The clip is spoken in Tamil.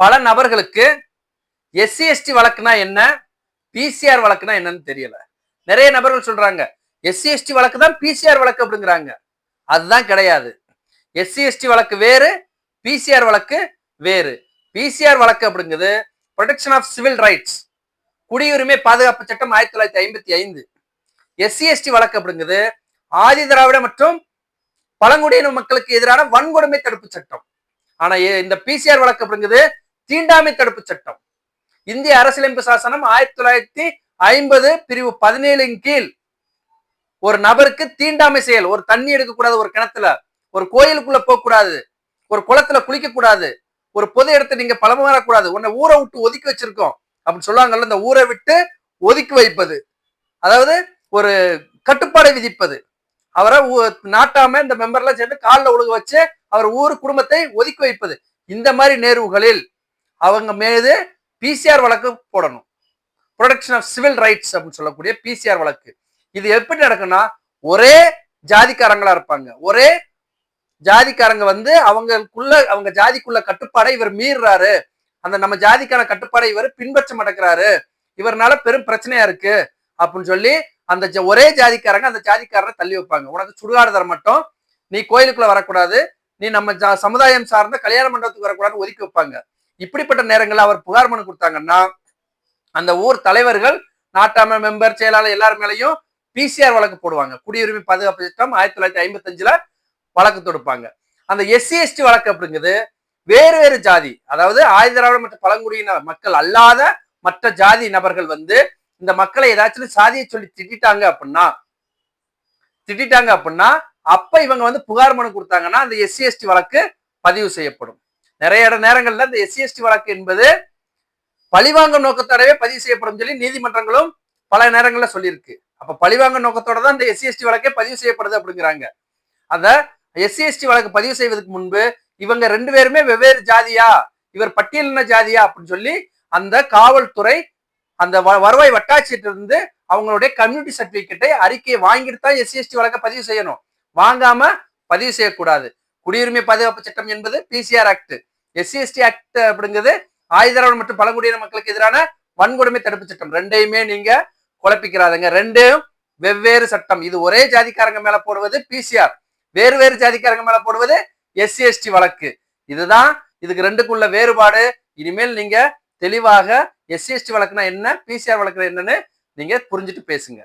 பல நபர்களுக்கு எஸ்சி எஸ்டி வழக்குனா என்ன? பிசிஆர் வழக்குனா என்னன்னு தெரியல. நிறைய நபர்கள் சொல்றாங்க எஸ்சி எஸ்டி வழக்கு தான் பிசிஆர் வழக்கு அப்படிங்கிறாங்க. அதுதான் கிடையாது. எஸ்சி எஸ்டி வழக்கு வேறு பிசிஆர் வழக்கு வேறு. பிசிஆர் வழக்கு அப்படிங்கிறது ப்ரொடெக்ஷன் ஆஃப் சிவில் ரைட்ஸ் குடியுரிமை பாதுகாப்பு சட்டம் ஆயிரத்தி தொள்ளாயிரத்தி ஐம்பத்தி ஐந்து. எஸ்சி எஸ்டி வழக்கு அப்படிங்கிறது ஆதி திராவிட மற்றும் பழங்குடியின மக்களுக்கு எதிரான வன்கொடுமை தடுப்பு சட்டம். ஆனா இந்த பிசிஆர் வழக்கு அப்படிங்கிறது தீண்டாமை தடுப்பு சட்டம். இந்திய அரசியலமைப்பு சாசனம் ஆயிரத்தி தொள்ளாயிரத்தி ஐம்பது பிரிவு பதினேழின் கீழ் ஒரு நபருக்கு தீண்டாமை செயல் ஒரு தண்ணி எடுக்கக்கூடாது ஒரு கிணத்துல ஒரு கோயிலுக்குள்ள போகக்கூடாது ஒரு குளத்துல குளிக்க கூடாது ஒரு பொது இடத்த நீங்க பழம வரக்கூடாது உன்னை ஊரை விட்டு ஒதுக்கி வச்சிருக்கோம் அப்படின்னு சொல்லுவாங்கல்ல இந்த ஊரை விட்டு ஒதுக்கி வைப்பது. அதாவது ஒரு கட்டுப்பாடை விதிப்பது. அவரை நாட்டாம இந்த மெம்பர்லாம் சேர்ந்து காலில் ஒழுக வச்சு அவர் ஊர் குடும்பத்தை ஒதுக்கி வைப்பது. இந்த மாதிரி நேர்வுகளில் அவங்க மீது பிசிஆர் வழக்கு போடணும். ப்ரொடெக்ஷன் ஆஃப் சிவில் ரைட்ஸ் அப்படின்னு சொல்லக்கூடிய பிசிஆர் வழக்கு. இது எப்படி நடக்கும்னா ஒரே ஜாதிக்காரங்களா இருப்பாங்க. ஒரே ஜாதிக்காரங்க வந்து அவங்களுக்குள்ள அவங்க ஜாதிக்குள்ள கட்டுப்பாடை இவர் மீறுறாரு. அந்த நம்ம ஜாதிக்கான கட்டுப்பாடை இவர் பின்பற்ற மாட்டேங்கிறாரு. இவர்னால பெரும் பிரச்சனையா இருக்கு. அப்படின்னு சொல்லி அந்த ஜ- ஒரே ஜாதிக்காரங்க அந்த ஜாதிக்காரரை தள்ளி வைப்பாங்க. உனக்கு சுடுகாடு தர மட்டும். நீ கோயிலுக்குள்ள வரக்கூடாது. நீ நம்ம ஜா- சமுதாயம் சார்ந்த கல்யாண மண்டபத்துக்கு வரக்கூடாதுன்னு ஒதுக்கி வைப்பாங்க. இப்படிப்பட்ட நேரங்களில் அவர் புகார் மனு கொடுத்தாங்கன்னா அந்த ஊர் தலைவர்கள் நாட்டாம மெம்பர் செயலாளர் எல்லார் மேலையும் பிசிஆர் வழக்கு போடுவாங்க. குடியுரிமை பாதுகாப்பு சட்டம் ஆயிரத்தி தொள்ளாயிரத்தி ஐம்பத்தஞ்சுல வழக்கு தொடுப்பாங்க. அந்த எஸ்சி எஸ்டி வழக்கு அப்படிங்கிறது வேறு வேறு ஜாதி அதாவது ஆயுதராவிட மற்ற பழங்குடியின மக்கள் அல்லாத மற்ற ஜாதி நபர்கள் வந்து இந்த மக்களை ஏதாச்சும் சாதியை சொல்லி திட்டிட்டாங்க அப்படின்னா திட்டிட்டாங்க அப்படின்னா அப்ப இவங்க வந்து புகார் மனு கொடுத்தாங்கன்னா அந்த எஸ்சி எஸ்டி வழக்கு பதிவு செய்யப்படும். நிறைய இட நேரங்கள்ல இந்த எஸ்சி எஸ்டி வழக்கு என்பது பழிவாங்கும் நோக்கத்தோடவே பதிவு செய்யப்படும் சொல்லி நீதிமன்றங்களும் பல நேரங்களில் சொல்லியிருக்கு. அப்ப பழிவாங்கும் நோக்கத்தோட தான் இந்த எஸ்சி எஸ்டி வழக்கே பதிவு செய்யப்படுது அப்படிங்கிறாங்க. அந்த எஸ்சி எஸ்டி வழக்கு பதிவு செய்வதற்கு முன்பு இவங்க ரெண்டு பேருமே வெவ்வேறு ஜாதியா இவர் பட்டியலின ஜாதியா அப்படின்னு சொல்லி அந்த காவல்துறை அந்த வ- வருவாய் வட்டாட்சியர்கிட்ட இருந்து அவங்களுடைய கம்யூனிட்டி சர்டிபிகேட்டை அறிக்கையை வாங்கிட்டு தான் எஸ்சி எஸ்டி வழக்க பதிவு செய்யணும். வாங்காம பதிவு செய்யக்கூடாது. குடியுரிமை பாதுகாப்பு சட்டம் என்பது PCR act SC ST act அப்படிங்கிறது ஆயுதரவன் மற்றும் பழங்குடியின மக்களுக்கு எதிரான வன்கொடுமை தடுப்பு சட்டம். ரெண்டையுமே நீங்க குழப்பிக்கிறாதுங்க. ரெண்டும் வெவ்வேறு சட்டம். இது ஒரே ஜாதிக்காரங்க மேல போடுவது பிசிஆர் வேறு வேறு ஜாதிக்காரங்க மேல போடுவது எஸ்சி எஸ்டி வழக்கு. இதுதான் இதுக்கு ரெண்டுக்குள்ள வேறுபாடு. இனிமேல் நீங்க தெளிவாக எஸ்சி எஸ்டி வழக்குனா என்ன பிசிஆர் வழக்குனா என்னன்னு நீங்க புரிஞ்சுட்டு பேசுங்க.